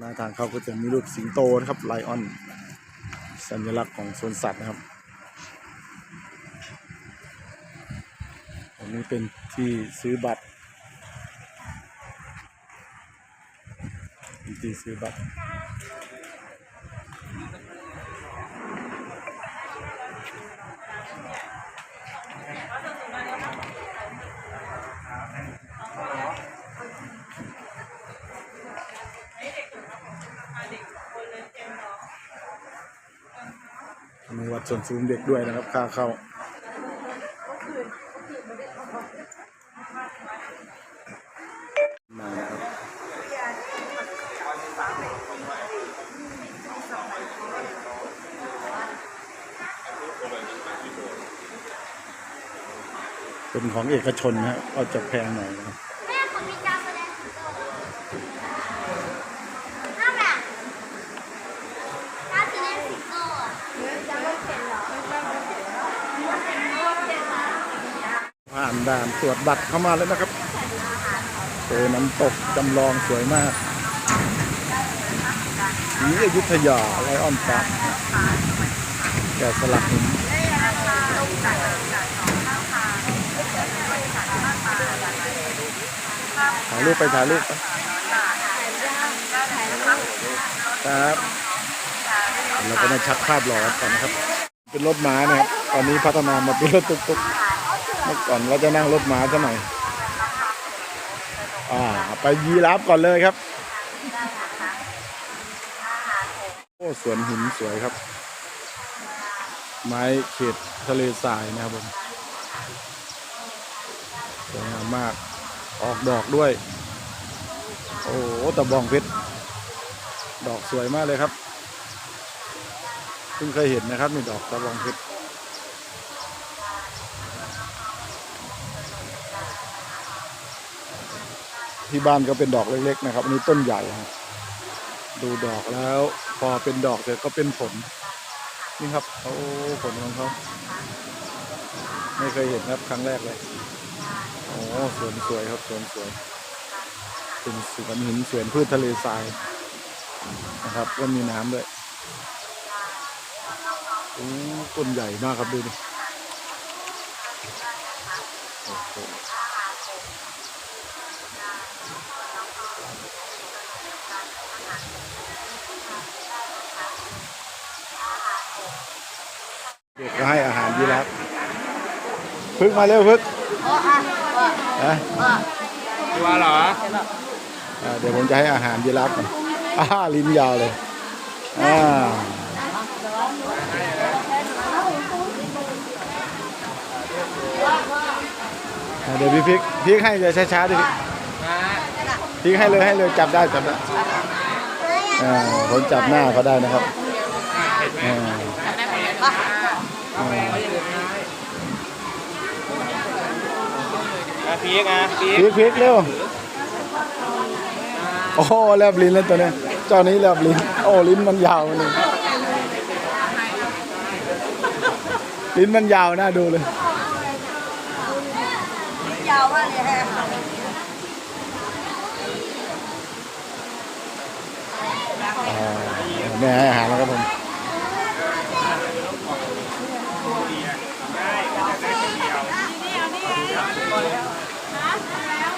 หน้าทางเขาก็จะมีรูปสิงโตนะครับไลออน สัญลักษณ์ของสวนสัตว์นะครับอันนี้เป็นที่ซื้อบัตรที่ซื้อบัตร วัดส่วนสูงเด็กด้วยนะครับ ค่าเข้ามาครับเป็นของเอกชนนะครับก็จะแพงหน่อยนะครับ แม่ผมมีการแสดงสิงโตห้าแบบการแสดงสิงโตอะยังไม่เป็นหรอไม่เป็นหรอไม่เป็นหรอ ผ่าน ด่านตรวจบัตรเข้ามาแล้วนะครับเจอน้ำตกจำลองสวยมากสีอยุธยาไลออนพาร์คแกะสลักหินถ่ายรูปไปถ่ายรูปครับเราก็มาชักภาพหล่อกันนะครับ เป็นรถม้านะครับ ตอนนี้พัฒนามาเป็นรถตุ๊กๆ มื่อก่อนเราจะนั่งรถม้าซะหน่อยอ่าไปยีราฟก่อนเลยครับ โอ้สวนหินสวยครับ ไม้เขตทะเลทรายนะครับผมสวยงามมากออกดอกด้วย โอ้ตะบองเพชรดอกสวยมากเลยครับเพิ่งเคยเห็นนะครับนี่ดอกตะบองเพชร ที่บ้านก็เป็นดอกเล็กๆนะครับ อันนี้ต้นใหญ่ครับดูดอกแล้วพอเป็นดอกเสร็จก็เป็นผล นี่ครับโอ้ผลของเขาไม่เคยเห็นครับครั้งแรกเลยโอ้สวนสวยครับสวนสวยเป็นสวนหินสวนพืชทะเลทรายนะครับ ก็มีน้ำด้วยโอ้ต้นใหญ่มากครับดูดิโอ้โห เด็กก็ให้อาหารยีราฟ พึกมาเร็วพึกนะตัวเหรออ่าเดี๋ยวผมจะให้อาหารยีราฟก่อนอ้าลิ้นยาวเลยอ่าอ่าเดี๋ยวพี่พริกพริกให้เลยช้าๆดิพริกให้เลยให้เลยจับได้จับได้อ่าผมจับหน้าเขาได้นะครับอ่าอ่า พีกอะพีกพริกพริกเร็วโอ้โหแลบลิ้นแล้วตัวเนี้ยเจ้านี้แลบลิ้น โอ้ลิ้นมันยาวเลยลิ้นมันยาวน่าดูเลย ยาวมากเลยฮะอ่าแม่ให้อาหารแล้วครับผม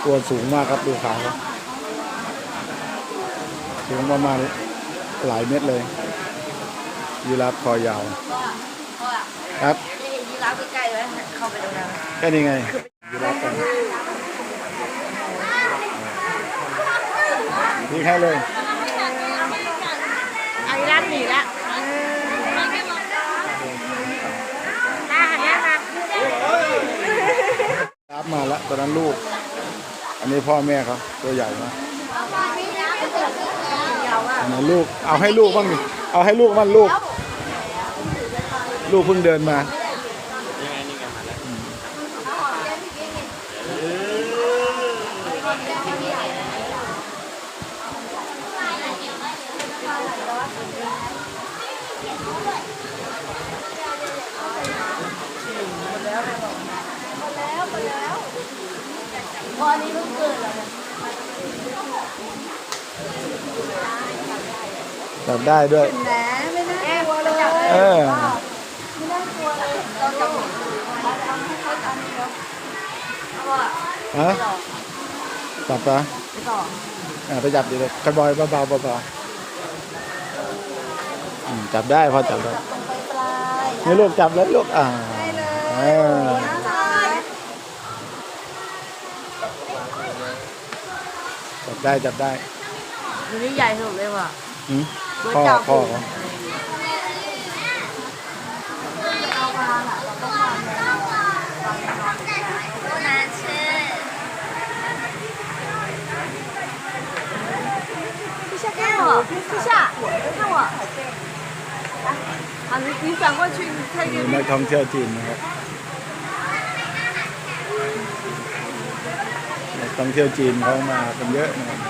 ตัวสูงมากครับดูขาเขาสูงประมาณหลายเมตรเลยยีราฟคอยาว ครับจะเห็นยีราฟใกล้ๆไหมเข้าไปตรงนั้นแค่นี้ไงยีราฟกันนี่ให้เลยเอายีราฟหนีละตาหันหน้ามารับมาแล้วตอนนั้นลูกอั นี้พ่อแม่เขาตัวใหญ่มากยาวมากอันนั้นลูกเอาให้ลูกบ้างดิเอาให้ลูกบ้างลูก ลูกเพิ่งเดินมา ยังไงนี่ไงมาแล้ว พอนี้เพิ่งเกิดเหรอ จั บได้ด้วย แหมไม่น่ากลัวเลยเออ ไม่น่ากลัวเลยเราจับเราทำให้เขาทำเดียวเอาอะฮะจับปะไปต่ออ่าไปจับดีเลยกระบอยเบาๆเบาๆอืมจับได้พอจับได้ตรงไปปลายนี่ลูกจับแล้วลูกอ่าได้เลยเออน่ารักจับได้จับได้ตัวนี้ใหญ่สุดเลยว่ะ หืม kho kho. Mình lại thông theo chìm này ครับท่องเที่ยวจีนเขามากันเยอะนะครับ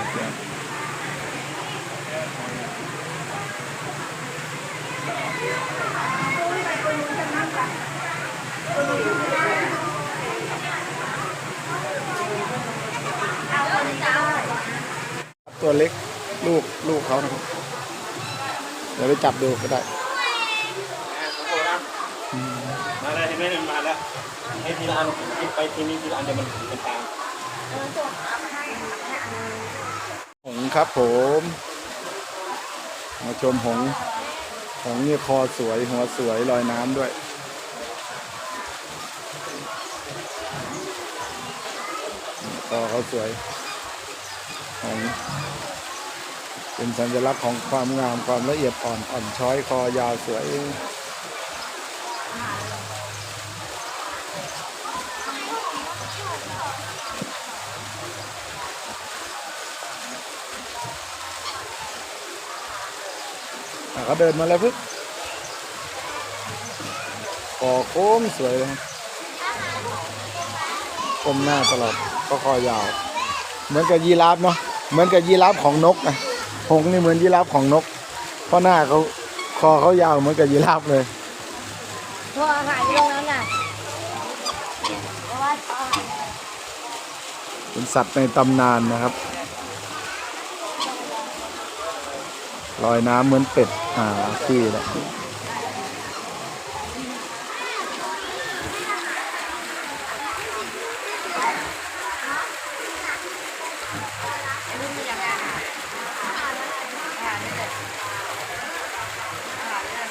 ตัวเล็กลูกลูกเขานะครับ เดี๋ยวไปจับดูก็ได้มาแล้วเห็นไหมมันมาแล้วให้ทีละอันไปทีนี้ทีละอันเดี๋ยวมันมันตามหงส์ครับผม มาชมหงส์หงส์นี่คอสวยหัวสวยลอยน้ำด้วย คอเขาสวยหงเป็นสัญลักษณ์ของความงามความละเอียดอ่อนอ่อนช้อยคอยาวสวยเขาเดินมาแล้วปึ๊บคอโค้งสวยเลยครับก้มหน้าตลอด ก็คอยาว เหมือนกับยีราฟเนาะเหมือนกับยีราฟของนกนะหงส์นี่เหมือนยีราฟของนก เพราะหน้าเขาคอเขายาวเหมือนกับยีราฟเลยพออาหารอยู่ตรงนั้นน่ะเพราะว่าเป็นสัตว์ในตำนานนะครับลอยน้ำเหมือนเป็ด อ่าขี้แหละ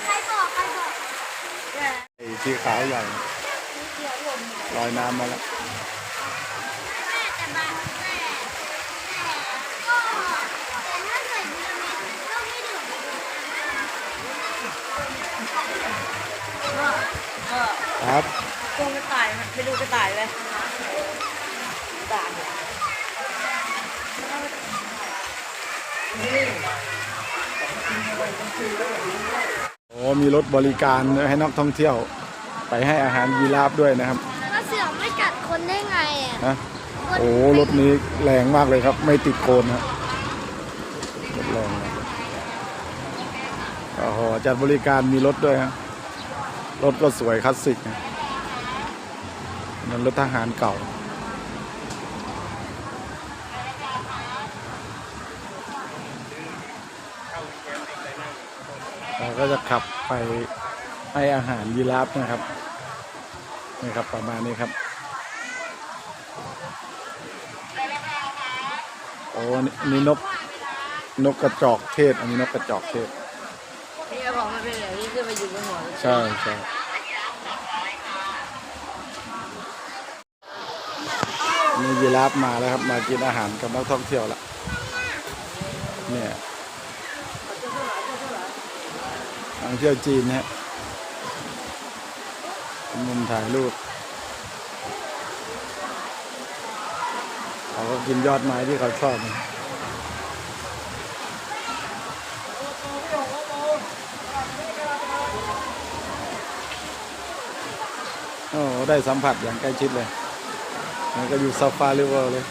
ใครบอกใครบอก ไอ้ที่ขาวใหญ่ลอยน้ำมาแล้ว แต่บางแต่ก็แต่ถ้าเกิดมีก็ไม่ถึง ครับตรงกระต่ายมันไปดูกระต่ายเลยกระต่ายโอ้มีรถบริการให้นักท่องเที่ยว ไปให้อาหารยีราฟด้วยนะครับแล้วเสือไม่กัดคนได้ไงอะนะโอ้รถนี้แรงมากเลยครับ ไม่ติดโคลนครับรถแรงนะโอ้โหจัดบริการมีรถด้วยฮะ รถก็สวยคลาสสิกนะเหมันรถทหารเก่า เราก็จะขับไปให้อาหารยีราฟนะครับนี่ครับประมาณนี้ครับ โอ้นี่นกนกกระจอกเทศ อันนี้นกกระจอกเทศ นี่ก็บอกมันนี่ขึ้นมาอยู่บนหัวใช่ใช่นี่ยีราฟมาแล้วครับ มากินอาหารกับนักท่องเที่ยวละเนี่ยนักท่องเที่ยวจีนฮะมุมถ่ายรูปเขาก็กินยอดไม้ที่เขาชอบนะ อ้ได้สัมผัสอย่างใกล้ชิดเลย มันก็อยู่ซาฟารีเวอร์เลย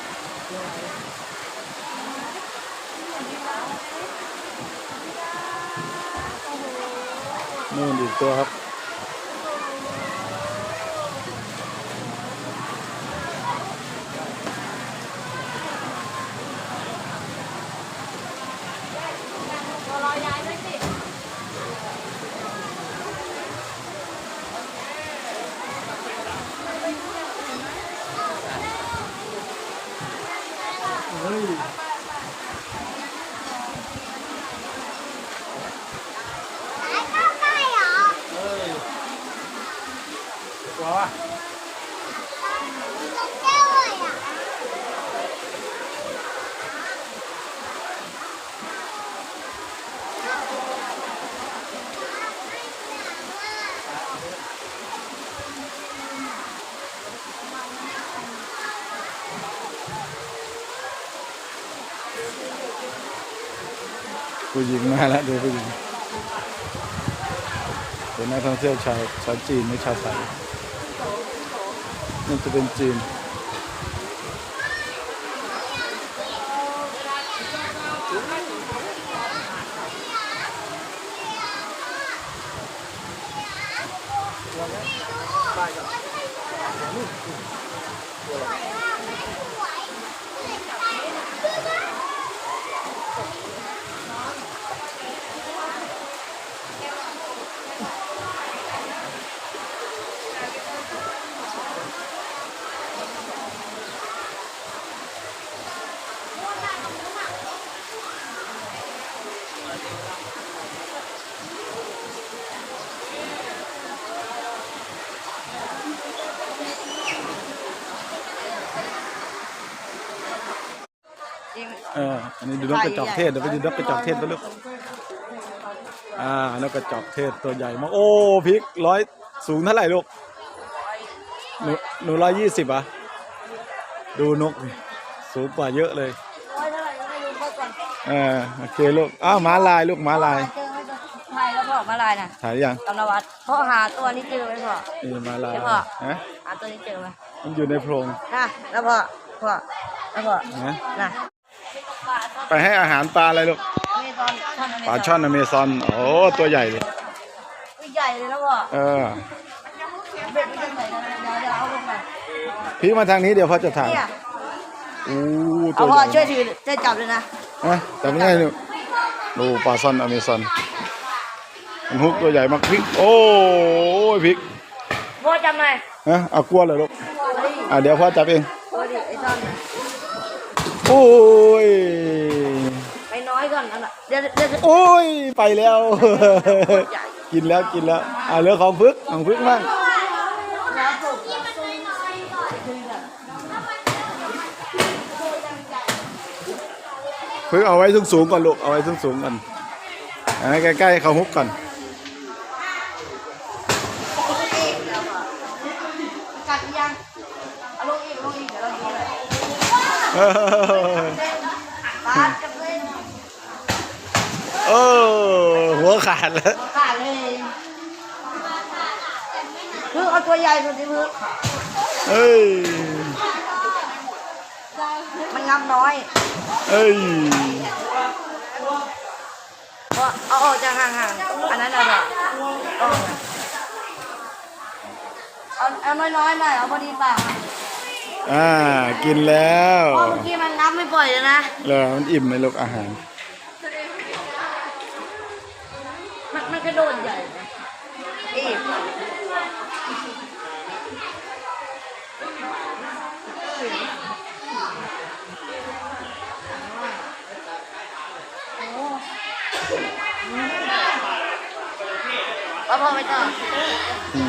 นู่นอีกตัวครับ รอยายด้วยสิ มาว่า ตรงแก้วเลยอะ ผู้หญิงมาแล้วดูผู้หญิงเป็นนักท่องเที่ยวชาวชาวจีนไม่ชาวไทยนั่นจะเป็นจีน เอออันนี้ดูนกกระจอกเทศเดี๋ยวไปดูนกกระจอกเทศไปลูกอ่านกกระจอกเทศตัวใหญ่มากโอ้พริกร้อยสูงเท่าไหร่ลูกหนูหนูร้อยยี่สิบอะดูนกดิสูงกว่าเยอะเลยร้อยเท่าไหร่ก็ไม่รู้เพิ่มก่อนเออโอเคลูกอ้าวม้าลายลูกม้าลายเจอไหมไทยแล้วพ่อมาลายน่ะถ่ายยังกำนวัดพ่อหาตัวนี้เจอไหมพ่อนี่ม้าลายเดี๋ยวพ่อฮะหาตัวนี้เจอไหมมันอยู่ในโพรงน่ะแล้วพ่อพ่อแล้วพ่อนะน่ะ ไปให้อาหารปลาอะไรลูกนี่ตอนท่านอเมปลาช่อนอเมซอน โอ้ ตัวใหญ่เลยอุ้ยใหญ่เลยนะพ่อเออเบ็ดมันจะใหญ่นะเดี๋ยวเดี๋ยวเอาลงมาพริกมาทางนี้เดี๋ยวพ่อจะถ่ายเนี่ยอู้เอาตัวพ่อใหญ่ช่วยถือช่วยจับเลยนะนะแต่ไม่ใช่ลูกดูปลาซ่อนอเมซอนมันฮุกตัวใหญ่มากพริก โอ้ยพริกพ่อจำหน่อยฮะเอากลัวเลยลูกตัวนี้อะเดี๋ยวพ่อจับเอง โอ้ย ไปน้อยก่อนนั่นน่ะเดี๋ยวเดี๋ยวเดี๋ยวโอ้ย ไปแล้วใหญ่กินแล้วกินแล้วอะเหลือของพึกของพึกมั่งแล้วปลูกพึกเอาไว้สูงสูงๆก่อนลูก เอาไว้สูงสูงๆก่อนอะให้ใกล้ๆเขาฮุกก่อนกัดยังเอาลงอีกลงอีกเดี๋ยวเราดูเลย เออปาดกับเลยเออหัวขาดแล้วขาดเลยพึ่งเอาตัวใหญ่สุดที่พึ่งเอ้ยมันงำน้อย เอ้ยเอาออกจากห่างๆอันนั้นอาแบบเอาเอาเอาน้อยๆหน่อยเอาพอดีปาก อ่า กินแล้วเพราะเมื่อกี้มันงับไม่ปล่อยเลยนะเหรอมันอิ่มไหมลูกอาหาร มันมันกระโดดใหญ่นะอีกเอาพอไปต่ออื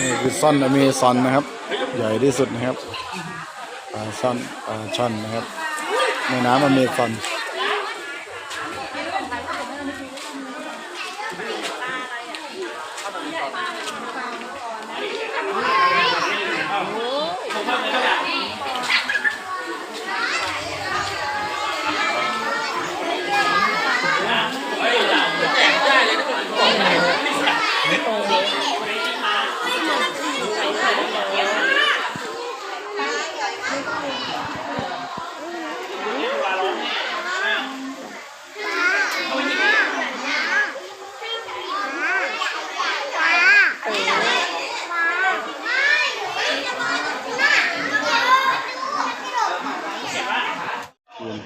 นี่คือซ่อนอเมซอนนะครับ ใหญ่ที่สุดนะครับปลาซ่อนปลาช่อนนะครับในน้ำอเมซอน ยืน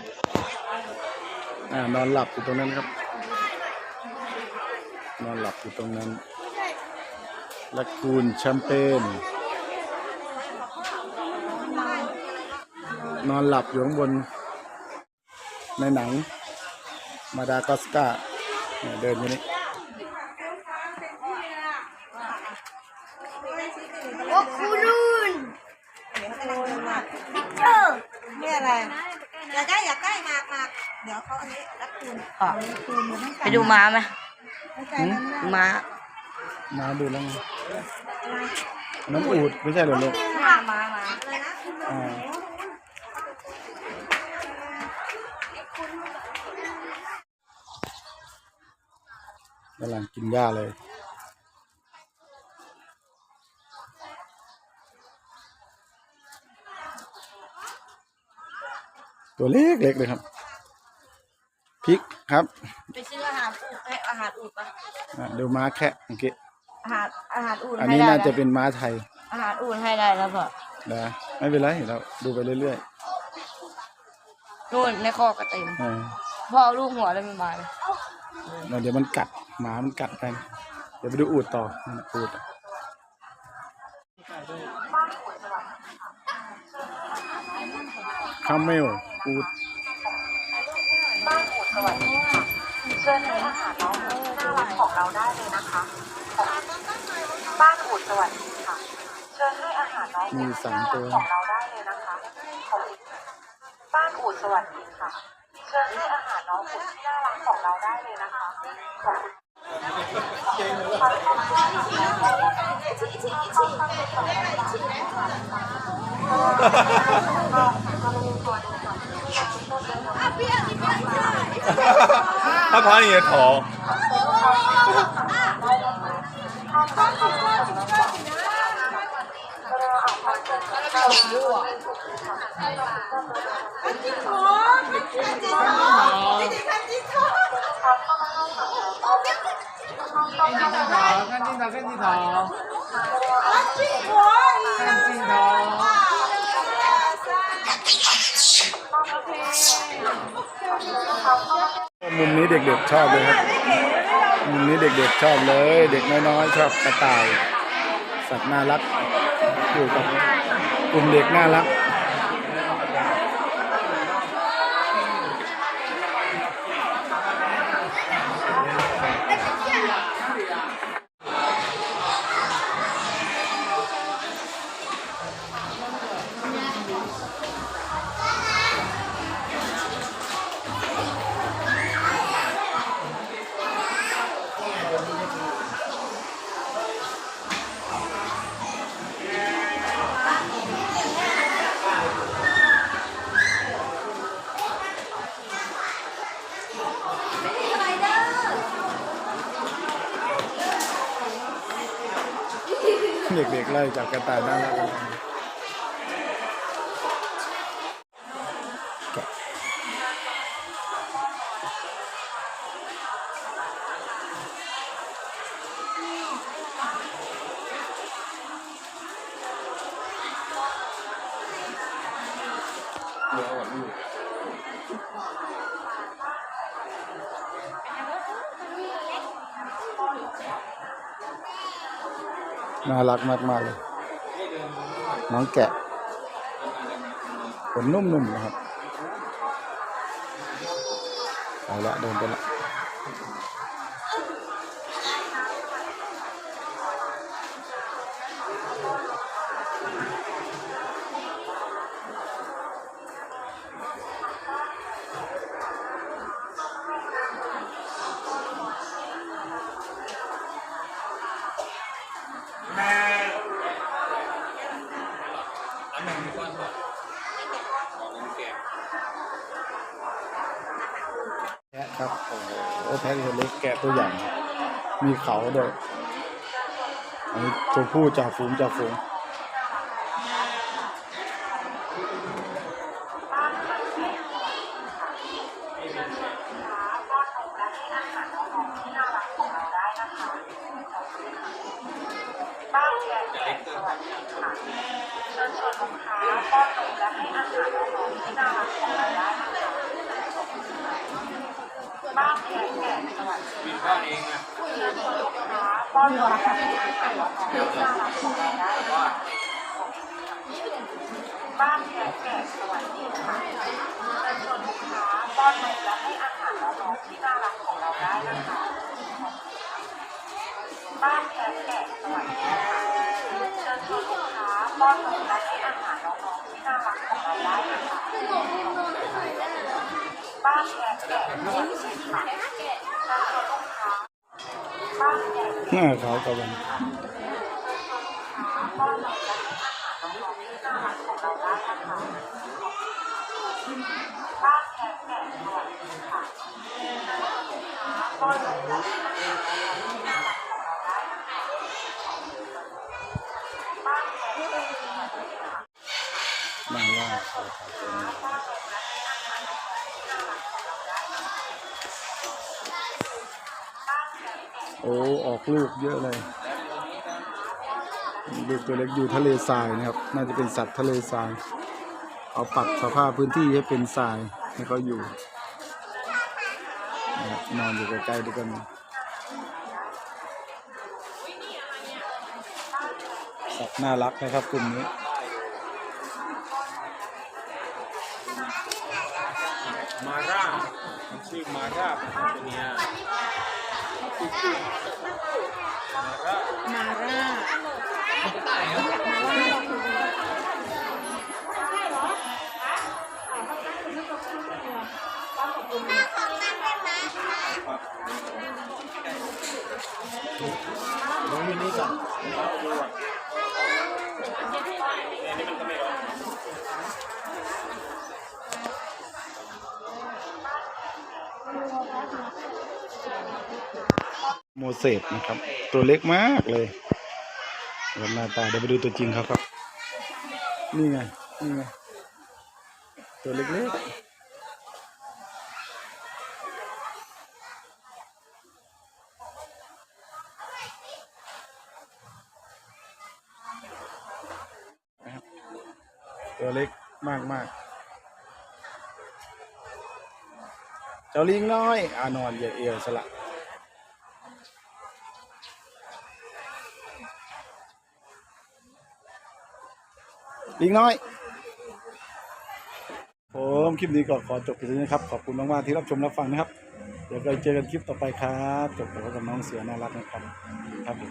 อ่า นอนหลับอยู่ตรงนั้นครับ นอนหลับอยู่ตรงนั้นและคูนแชมเปญนอนหลับอยู่ข้างบน ในหนัง มาดากัสกาเนี่ยเดินอยู่นี่ โอคูรุนพิกเจอร์ นี่อะไร อย่าใกล้อย่าใกล้มากมากเดี๋ยวเขาอันนี้รับ คืนอะคืนอยู่ตั้งไปดูม้าไหมตั้งแต่นั้นนะม้ามาดูแล้วไงน้ำอูดไม่ใช่เหรอลูกม้าม้าม้าอะไรนะคุณอ่าำลังกินหญ้าเลย ตัวเล็กเล็กเลยครับ พริกครับไปซื้ออาหารอูดให้อาหารอูดปะอะดูม้าแคะเมื่อกี้อาหารอาหารอูดอันให้นี้ได้น่าจะนะเป็นม้าไทยอาหารอูดให้ได้แล้วเปล่านะไม่เป็นไรเราดูไปเรื่อยนู่นในคอกระเต็มๆอ่าพ่อเอาลูกหัวเลยไม่มาเลยแล้วเดี๋ยวมันกัดหมามันกัดกันเดี๋ยวไปดูอูดต่อนั่นน่ะอูดคาเมลอูด บ้านอุดสวัสดีค่ะเชิญให้อาหารน้องที่น่ารักของเราได้เลยนะคะ บ้านอุดสวัสดีค่ะ เชิญให้อาหารน้องที่น่ารักของเราได้เลยนะคะบ้านอุดสวัสดีค่ะ เชิญให้อาหารน้องอุที่น่ารักของเราได้เลยนะคะขอบเปียนเปลี่ย 他爬你的头。看镜头，看镜头，看镜头。看镜头，一二三。 เด็กๆชอบเลยครับมุมนี้เด็กๆชอบเลย เด็กน้อยๆชอบกระต่าย สัตว์น่ารักอยู่กับกลุ่มเด็กน่ารัก เด็กๆไล่จับกระต่ายน่ารักเลยแกะน่ น่ารักมากๆเลย น้องแกะขนนุ่มๆนะครับ ไปละเดินไปละ แกะตัวอย่าง มีเขาด้วยอันนี้ตัวผู้จ่าฝูงจ่าฝูง บินบ้านเองนะป้อนก่ะบ้านแก่แก่สวัสดีค่ะประชนลูกค้าป้อนนมและให้อาหารน้องที่น่ารักของเราได้นะคะ บ้านแก่แก่สวัสดีค่ะประชนลูกค้าป้อนนมและให้อาหารน้องที่น่ารักของเราได้บ้านแก่แก่สวัสดีค่ะ เชิญชวนลูกค้าบ้านแขกหน้าเขาตะวัน ป้อนนมและให้อาหารน้องๆที่น่ารักของเราได้นะคะบ้านแขกแก่สวัสดีค่ะเชิญชวนลูกค้าป้อนนมและให้อาหารน้องๆที่น่ารักของเราได้นะคะบ้านแขกแก่สวัสดีค่ะ หน้าล่าโออกลูกเยอะเลยลูกตัวเล็กอยู่ทะเลทรายนะครับ น่าจะเป็นสัตว์ทะเลทรายเอาปรับสภาพพื้นที่ให้เป็นทรายให้เขาอยู่นะนอนอยู่ใกล้ๆด้วยกันสัตว์น่ารักนะครับกลุ่มนี้มาร่าชื่อมาร่าตัวเนี้ย มาร่าน้องมินี่ก่อนอันนี้มันก็ไม่ร้อน โมเสสนะครับ ตัวเล็กมากเลยวันหน้าตาเดี๋ยวไปดูตัวจริงเขาครับ นี่ไง นี่ไง ตัวเล็กๆนะครับตัวเล็กมากมากๆเจ้าลิงน้อย อานอนเหยียดเอวสละ ลิงน้อย ผมคลิปนี้ก็ขอจบไปเลยนะครับ ขอบคุณมากๆที่รับชมรับฟังนะครับ เดี๋ยวไปเจอกันคลิปต่อไปครับ จบไปกับน้องเสือน่ารักนะครับ ครับผม